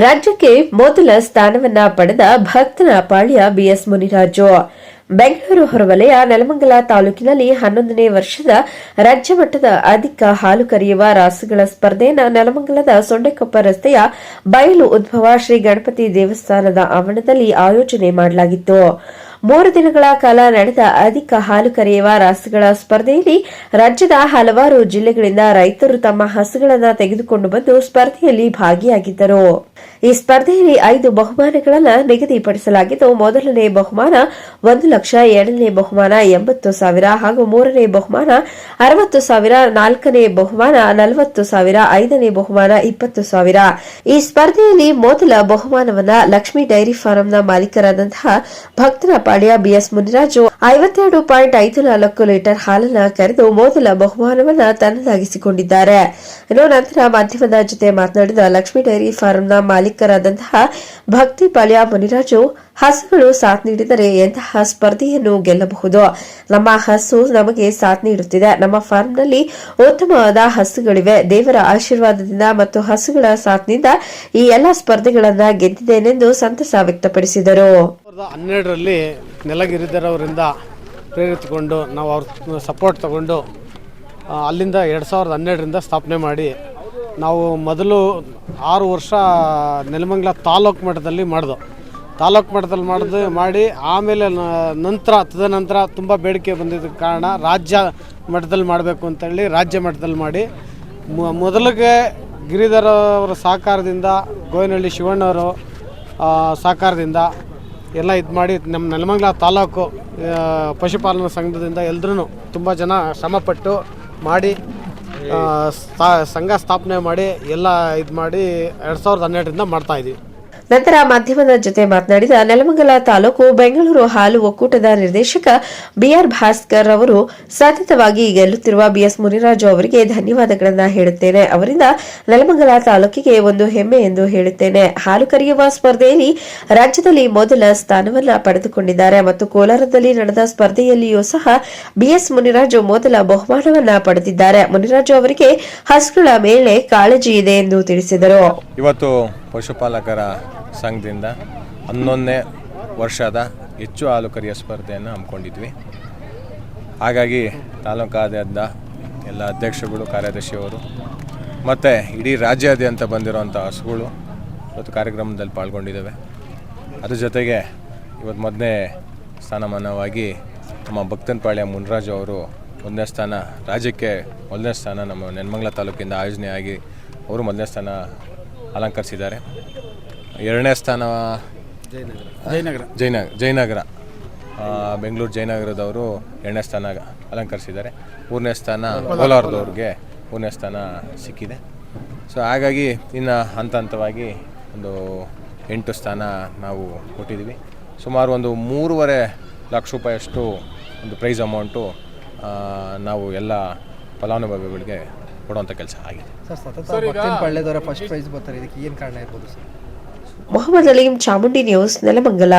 ರಾಜ್ಯಕ್ಕೆ ಮೊದಲ ಸ್ಥಾನವನ್ನ ಪಡೆದ ಭಕ್ತನ ಪಾಳ್ಯ ಬಿಎಸ್ ಮುನಿರಾಜು. ಬೆಂಗಳೂರು ಹೊರವಲಯ ನೆಲಮಂಗಲ ತಾಲೂಕಿನಲ್ಲಿ ಹನ್ನೊಂದನೇ ವರ್ಷದ ರಾಜ್ಯ ಮಟ್ಟದ ಅಧಿಕ ಹಾಲು ಕರೆಯುವ ರಾಸುಗಳ ಸ್ಪರ್ಧೆಯನ್ನು ನೆಲಮಂಗಲದ ಸೊಂಡೆಕೊಪ್ಪ ರಸ್ತೆಯ ಬಯಲು ಉದ್ಭವ ಶ್ರೀ ಗಣಪತಿ ದೇವಸ್ಥಾನದ ಆವರಣದಲ್ಲಿ ಆಯೋಜನೆ ಮಾಡಲಾಗಿತ್ತು. ಮೂರು ದಿನಗಳ ಕಾಲ ನಡೆದ ಅಧಿಕ ಹಾಲು ಕರೆಯುವ ರಾಸುಗಳ ಸ್ಪರ್ಧೆಯಲ್ಲಿ ರಾಜ್ಯದ ಹಲವಾರು ಜಿಲ್ಲೆಗಳಿಂದ ರೈತರು ತಮ್ಮ ಹಸುಗಳನ್ನು ತೆಗೆದುಕೊಂಡು ಬಂದು ಸ್ಪರ್ಧೆಯಲ್ಲಿ ಭಾಗಿಯಾಗಿದ್ದರು. ಈ ಸ್ಪರ್ಧೆಯಲ್ಲಿ ಐದು ಬಹುಮಾನಗಳನ್ನು ನಿಗದಿಪಡಿಸಲಾಗಿದ್ದು, ಮೊದಲನೇ ಬಹುಮಾನ ಒಂದು ಲಕ್ಷ ಎರಡನೇ ಬಹುಮಾನ ಎಂಬತ್ತು ಸಾವಿರ ಹಾಗೂ ಮೂರನೇ ಬಹುಮಾನ ಅರವತ್ತು ಸಾವಿರ, ನಾಲ್ಕನೇ ಬಹುಮಾನ ನಲವತ್ತು ಸಾವಿರ, ಐದನೇ ಬಹುಮಾನ ಇಪ್ಪತ್ತು ಸಾವಿರ. ಈ ಸ್ಪರ್ಧೆಯಲ್ಲಿ ಮೊದಲ ಬಹುಮಾನವನ್ನ ಲಕ್ಷ್ಮೀ ಡೈರಿ ಫಾರಂನ ಮಾಲೀಕರಾದಂತಹ ಭಕ್ತರ ಪಾಳ್ಯ ಬಿಎಸ್ ಮುನಿರಾಜು ಐವತ್ತೆರಡು ಪಾಯಿಂಟ್ ಐದು ನಾಲ್ಕು ಲೀಟರ್ ಹಾಲನ್ನ ಕರೆದು ಮೊದಲ ಬಹುಮಾನವನ್ನ ತನ್ನದಾಗಿಸಿಕೊಂಡಿದ್ದಾರೆ. ಇನ್ನು ನಂತರ ಮಾಧ್ಯಮದ ಜೊತೆ ಮಾತನಾಡಿದ ಲಕ್ಷ್ಮೀ ಡೈರಿ ಫಾರಂನ ಮಾಲೀಕರಾದಂತಹ ಭಕ್ತಿ ಪಾಳ್ಯ ಮುನಿರಾಜು ಹಸುಗಳು ಸಾಥ್ ನೀಡಿದರೆ ಎಂತಹ ಸ್ಪರ್ಧೆಯನ್ನು ಗೆಲ್ಲಬಹುದು? ನಮ್ಮ ಹಸು ನಮಗೆ ಸಾಥ್ ನೀಡುತ್ತಿದೆ. ನಮ್ಮ ಫಾರ್ಮ್ನಲ್ಲಿ ಉತ್ತಮವಾದ ಹಸುಗಳಿವೆ. ದೇವರ ಆಶೀರ್ವಾದದಿಂದ ಮತ್ತು ಹಸುಗಳ ಸಾಥ್ನಿಂದ ಈ ಎಲ್ಲ ಸ್ಪರ್ಧೆಗಳನ್ನು ಗೆದ್ದಿದ್ದೇನೆಂದು ಸಂತಸ ವ್ಯಕ್ತಪಡಿಸಿದರು. ಹನ್ನೆರಡರಲ್ಲಿ ನೆಲಗಿರಿದರವರಿಂದ ಪ್ರೇರಿತಗೊಂಡು ನಾವು ಅವ್ರ ಸಪೋರ್ಟ್ ತಗೊಂಡು ಅಲ್ಲಿಂದ ಎರಡು ಸಾವಿರದ ಹನ್ನೆರಡರಿಂದ ಸ್ಥಾಪನೆ ಮಾಡಿ ನಾವು ಮೊದಲು ಆರು ವರ್ಷ ನೆಲಮಂಗಲ ತಾಲೂಕು ಮಟ್ಟದಲ್ಲಿ ಮಾಡ್ದು. ತಾಲೂಕು ಮಟ್ಟದಲ್ಲಿ ಮಾಡಿದು ಮಾಡಿ ಆಮೇಲೆ ನಂತರ ತದನಂತರ ತುಂಬ ಬೇಡಿಕೆ ಬಂದಿದ್ದ ಕಾರಣ ರಾಜ್ಯ ಮಟ್ಟದಲ್ಲಿ ಮಾಡಬೇಕು ಅಂತೇಳಿ ರಾಜ್ಯ ಮಟ್ಟದಲ್ಲಿ ಮಾಡಿ. ಮೊದಲಿಗೆ ಗಿರಿಧರ ಅವರ ಸಹಕಾರದಿಂದ, ಗೋವಿನಹಳ್ಳಿ ಶಿವಣ್ಣವರು ಸಹಕಾರದಿಂದ ಎಲ್ಲ ಇದು ಮಾಡಿ ನಮ್ಮ ನೆಲಮಂಗಲ ತಾಲೂಕು ಪಶುಪಾಲನಾ ಸಂಘದಿಂದ ಎಲ್ಲರೂ ತುಂಬ ಜನ ಶ್ರಮಪಟ್ಟು ಮಾಡಿ ಸಂಘ ಸ್ಥಾಪನೆ ಮಾಡಿ ಎಲ್ಲ ಇದು ಮಾಡಿ ಎರಡು ಸಾವಿರದ ಹನ್ನೆರಡರಿಂದ ಮಾಡ್ತಾಯಿದ್ವಿ ನಂತರ ಮಾಧ್ಯಮದ ಜೊತೆ ಮಾತನಾಡಿದ ನೆಲಮಂಗಲ ತಾಲೂಕು ಬೆಂಗಳೂರು ಹಾಲು ಒಕ್ಕೂಟದ ನಿರ್ದೇಶಕ ಬಿಆರ್ ಭಾಸ್ಕರ್ ಅವರು, ಸತತವಾಗಿ ಗೆಲ್ಲುತ್ತಿರುವ ಬಿಎಸ್ ಮುನಿರಾಜು ಅವರಿಗೆ ಧನ್ಯವಾದಗಳನ್ನು ಹೇಳುತ್ತೇನೆ. ಅವರಿಂದ ನೆಲಮಂಗಲ ತಾಲೂಕಿಗೆ ಒಂದು ಹೆಮ್ಮೆ ಎಂದು ಹೇಳುತ್ತೇನೆ. ಹಾಲು ಕರೆಯುವ ಸ್ಪರ್ಧೆಯಲ್ಲಿ ರಾಜ್ಯದಲ್ಲಿ ಮೊದಲ ಸ್ಥಾನವನ್ನ ಪಡೆದುಕೊಂಡಿದ್ದಾರೆ ಮತ್ತು ಕೋಲಾರದಲ್ಲಿ ನಡೆದ ಸ್ಪರ್ಧೆಯಲ್ಲಿಯೂ ಸಹ ಬಿಎಸ್ ಮುನಿರಾಜು ಮೊದಲ ಬಹುಮಾನವನ್ನ ಪಡೆದಿದ್ದಾರೆ. ಮುನಿರಾಜು ಅವರಿಗೆ ಹಸುಗಳ ಮೇಲೆ ಕಾಳಜಿ ಇದೆ ಎಂದು ತಿಳಿಸಿದರು. ಇವತ್ತು ಪಶುಪಾಲಕರ ಸಂಘದಿಂದ ಹನ್ನೊಂದನೇ ವರ್ಷದ ಹೆಚ್ಚು ಹಾಲು ಕರಿಯ ಸ್ಪರ್ಧೆಯನ್ನು ಹಮ್ಮಿಕೊಂಡಿದ್ವಿ. ಹಾಗಾಗಿ ತಾಲೂಕಾದ್ಯಂತ ಎಲ್ಲ ಅಧ್ಯಕ್ಷಗಳು ಕಾರ್ಯದರ್ಶಿಯವರು ಮತ್ತು ಇಡೀ ರಾಜ್ಯಾದ್ಯಂತ ಬಂದಿರುವಂಥ ಹಸುಗಳು ಇವತ್ತು ಕಾರ್ಯಕ್ರಮದಲ್ಲಿ ಪಾಲ್ಗೊಂಡಿದ್ದಾವೆ. ಅದ್ರ ಜೊತೆಗೆ ಇವತ್ತು ಮೊದಲನೇ ಸ್ಥಾನಮಾನವಾಗಿ ನಮ್ಮ ಭಕ್ತನಪಾಳ್ಯ ಮುನ್ರಾಜು ಅವರು ಒಂದನೇ ಸ್ಥಾನ, ರಾಜ್ಯಕ್ಕೆ ಮೊದಲನೇ ಸ್ಥಾನ ನಮ್ಮ ನೆನ್ಮಂಗ್ಲ ತಾಲೂಕಿಂದ ಆಯೋಜನೆಯಾಗಿ ಅವರು ಮೊದಲನೇ ಸ್ಥಾನ ಅಲಂಕರಿಸಿದ್ದಾರೆ. ಎರಡನೇ ಸ್ಥಾನ ಜಯನಗರ. ಜಯನಗರ ಜಯನಗರ. ಬೆಂಗಳೂರು ಜಯನಗರದವರು ಎರಡನೇ ಸ್ಥಾನ ಅಲಂಕರಿಸಿದ್ದಾರೆ. ಮೂರನೇ ಸ್ಥಾನ ಕೋಲಾರದವ್ರಿಗೆ ಮೂರನೇ ಸ್ಥಾನ ಸಿಕ್ಕಿದೆ. ಸೊ ಹಾಗಾಗಿ ಇನ್ನು ಹಂತ ಹಂತವಾಗಿ ಒಂದು ಎಂಟು ಸ್ಥಾನ ನಾವು ಕೊಟ್ಟಿದ್ದೀವಿ. ಸುಮಾರು ಒಂದು ಮೂರುವರೆ ಲಕ್ಷ ರೂಪಾಯಿಯಷ್ಟು ಒಂದು ಪ್ರೈಸ್ ಅಮೌಂಟು ನಾವು ಎಲ್ಲ ಫಲಾನುಭವಿಗಳಿಗೆ ಕೊಡುವಂಥ ಕೆಲಸ ಆಗಿದೆ. ಸರ್ ಸತತ ಭಕ್ತಿನ ಪಳ್ಳೆದವರ ಫಸ್ಟ್ ಪ್ರೈಸ್ ಬರ್ತಾರೆ. ಇದಕ್ಕೆ ಏನು ಕಾರಣ ಇರ್ಬೋದು ಸರ್? ಮೊಹಮ್ಮದ್ ಅಲೀಂ ಚಾಮುಂಡಿ ನ್ಯೂಸ್ ನೆಲಮಂಗಲ.